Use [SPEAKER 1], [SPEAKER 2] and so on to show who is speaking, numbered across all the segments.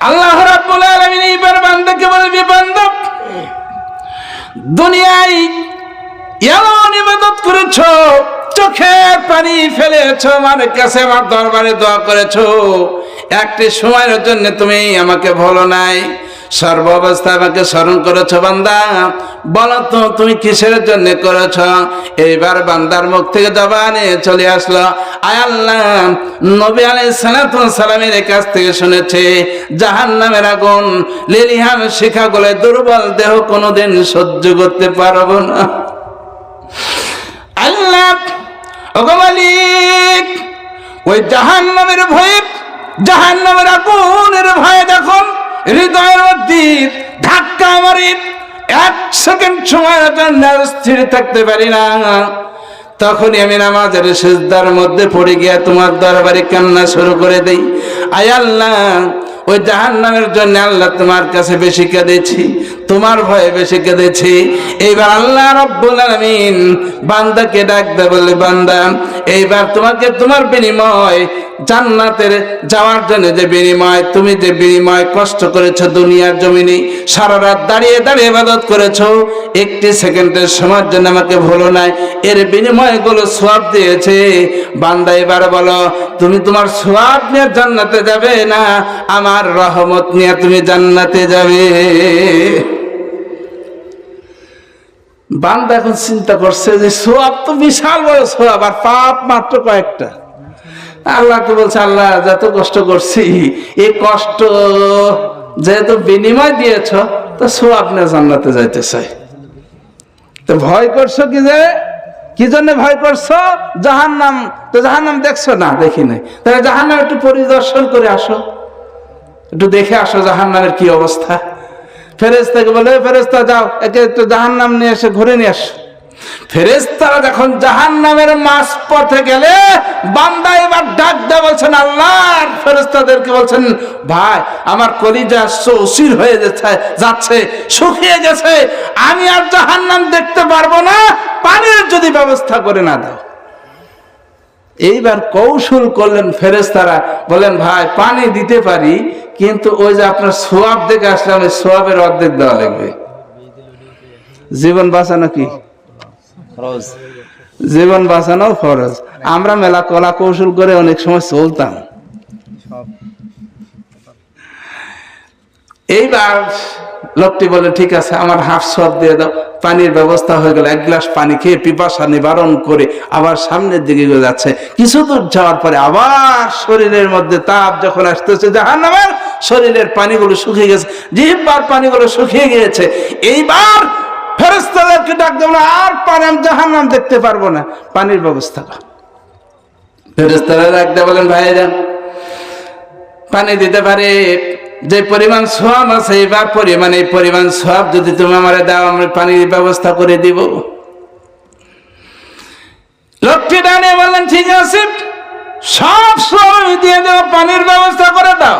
[SPEAKER 1] আল্লাহ রাব্বুল আলামিন এইবার বান্দাকে বলবি বান্দা, দুনিয়ায় এমন ইবাদত করেছ, চোখের পানি ফেলেছ আমার কাছে আমার দরবারে দোয়া করেছ, একটি সময়ের জন্য তুমি আমাকে ভালো নাই। সর্ব অবস্থায় আমাকে স্মরণ করেছ বান্দা। বলো তো, তুমি কিসের জন্য করেছ? এইবার বান্দার মুখ থেকে জবানে চলে আসলো, আয় আল্লাহ, নবী আলাই সালামের কাছ থেকে শুনেছে জাহান নামের আগুন, লিলিহান শিখাগুলো দুর্বল দেহ কোনোদিন সহ্য করতে পারব না। আল্লাহ, ওগো মালিক, ওই জাহান নামের ভয়ে জাহান নামের আগুনের সেকেন্ড সময়ের জন্য স্থির থাকতে পারি না। তখনই আমি নামাজের সেজদার মধ্যে পড়ে গিয়া তোমার দরবারে কান্না শুরু করে দেই। আয় আল্লাহ, ওই জাহান নামের জন্য আল্লাহ তোমার কাছে বেশি কেঁদেছি, তোমার ভয়ে বেশি কেঁদেছি। এইবার আল্লাহ রব্বুল আলামিন বান্দাকে ডাক দে বলে, বান্দা এইবার তোমাকে তোমার বিনিময়, জান্নাতের যাওয়ার জন্য যে বিনিময়, তুমি যে বিনিময় কষ্ট করেছ দুনিয়ার জমিনে, সারা রাত দাঁড়িয়ে দাঁড়িয়ে ইবাদত করেছ, একটি সেকেন্ডের সময়ের জন্য আমাকে ভুলো নাই। এর বিনিময়গুলো সোয়াব দিয়েছে। বান্দা, এবার বলো, তুমি তোমার সোয়াব নিয়ে জান্নাতে যাবে না? আমার রহমত নিয়ে তুমি জান্নাতে যাবে। বান্দা এখন চিন্তা করছে যে সোয়াব তো বিশাল বড় সোয়াব, আর পাপ মাত্র কয়েকটা। আল্লাহকে বলছে, আল্লাহ, যত কষ্ট করছি, এই কষ্ট যেহেতু বিনিময় দিয়েছ, তো সোয়াব নিয়ে জান্নাতে যাইতে চাই। তো ভয় করছ কি যে? কি জন্য ভয় করছ? জাহান নাম তো জাহান নাম দেখছ? না, দেখি নাই। তাহলে জাহান নাম একটু পরিদর্শন করে আসো। একটু দেখে আসো জাহান নামের কি অবস্থা। ফেরেস্তাকে বলে ফেরেস্তা যাও, একে একটু জাহান নাম নিয়ে এসে ঘুরে নিয়ে আস ফেরেস্তারা যখন জাহান নামের মাস পথে গেলে, বান্দা এবার ডাক দেয়, বলছেন আল্লাহ ফেরেস্তাদেরকে বলছেন, ভাই, আমার কলিজা অসির হয়ে যাচ্ছে যাচ্ছে, শুকিয়ে গেছে, আমি আর জাহান নাম দেখতে পারব না, পানির যদি ব্যবস্থা করে না দাও। এইবার কৌশল করলেন ফেরেস্তারা বলেন ভাই পানি দিতে পারি কিন্তু ওই যে আপনার সোয়াব দেখে আসলাম ওই সোয়াবের অর্ধেক দেওয়া লাগবে। জীবন বাঁচানো কি? জীবন বাঁচানো ফরজ। আমরা মেলা কলা কৌশল করে অনেক সময় চলতাম। এইবার লোকটি বলে, ঠিক আছে, আমার হাফ সব দিয়ে দাও। পানির ব্যবস্থা হয়ে গেল। এক গ্লাস পানি খেয়ে পিপাসা নিবারণ করে আবার সামনের দিকে যাচ্ছে। কিছু দূর যাওয়ার পরে আবার শরীরের মধ্যে তাপ যখন আসতেছে জাহান নামের শরীরের পানিগুলো শুকিয়ে গেছে, জিহ্বার পানিগুলো শুকিয়ে গিয়েছে। এইবার ফেরেস্তাদেরকে ডাক দেবো আর পানি আমি জাহান নাম দেখতে পারব না। পানির ব্যবস্থা। ফেরেস্তারা ডাক দেয় বলেন ভাইরা পানি দিতে পারে যে পরিমাণ সোয়াব আছে, এবার পরিমাণ, এই পরিমাণ সোয়াব যদি তুমি আমার দাও, আমরা পানির ব্যবস্থা করে দিব। লক্ষ্মী ডানে বললেন, ঠিক আছে, সব সোয়াব দিয়ে দেবো পানির ব্যবস্থা করে দাও।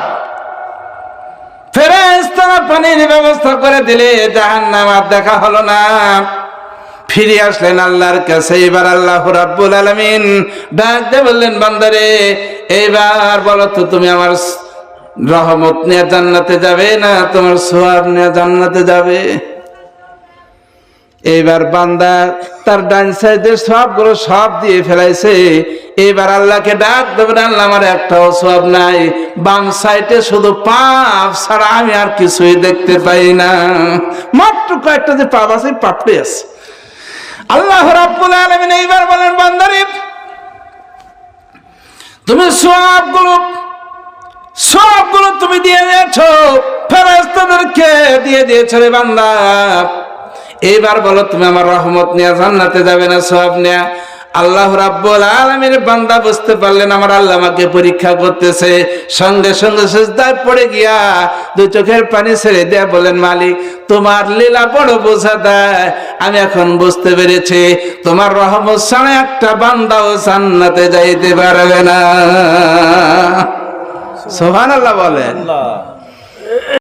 [SPEAKER 1] ফেরেস্তারা পানির ব্যবস্থা করে দিলে জাহান নাম আর দেখা হলো না। ফিরে আসলেন আল্লাহর কাছে, এবার আল্লাহ রাব্বুল আলামিন ডাক দিয়ে বললেন, বান্দারে এইবার বলো তো তুমি আমার রহমত নিয়ে জান্নাতে যাবে না তোমার সোয়াব নিয়ে জান্নাতে যাবে? এইবার বান্দা তার ডান সাইডের সবগুলো সব দিয়ে ফেলাইছে। এবার আল্লাহকে ডাক দেবেন আল্লাহ আমার একটাও সব নাই। বাম সাইডে শুধু পাপ ছাড়া আমি আর কিছুই দেখতে পাই না। মাত্র কয়েকটা যে পাপ আছে পাপড়ে আছে। আল্লাহ রাব্বুল আলামিন এইবার বলেন, বান্দারে, তুমি সবগুলো সবগুলো তুমি দিয়ে দিয়েছ। ফেরেস্তাদেরকে দিয়ে দিয়েছ রে বান্দা। এইবার বলো, তুমি আমার রহমত নিয়ে জান্নাতে যাবে না সব নেয়া? আল্লাহ রাব্বুল আলামিনের বান্দা বুঝতে পারলেন, আমার আল্লাহ আমাকে পরীক্ষা করতেছে। সঙ্গে সঙ্গে সিজদায় পড়ে গিয়া দুই চোখের পানি ছেড়ে দেয়া বলেন মালিক, তোমার লীলা বড় বোঝা দেয়। আমি এখন বুঝতে পেরেছি, তোমার রহমত ছাড়া একটা বান্দাও জান্নাতে যাইতে পারবে না। সোহান আল্লাহ বলেন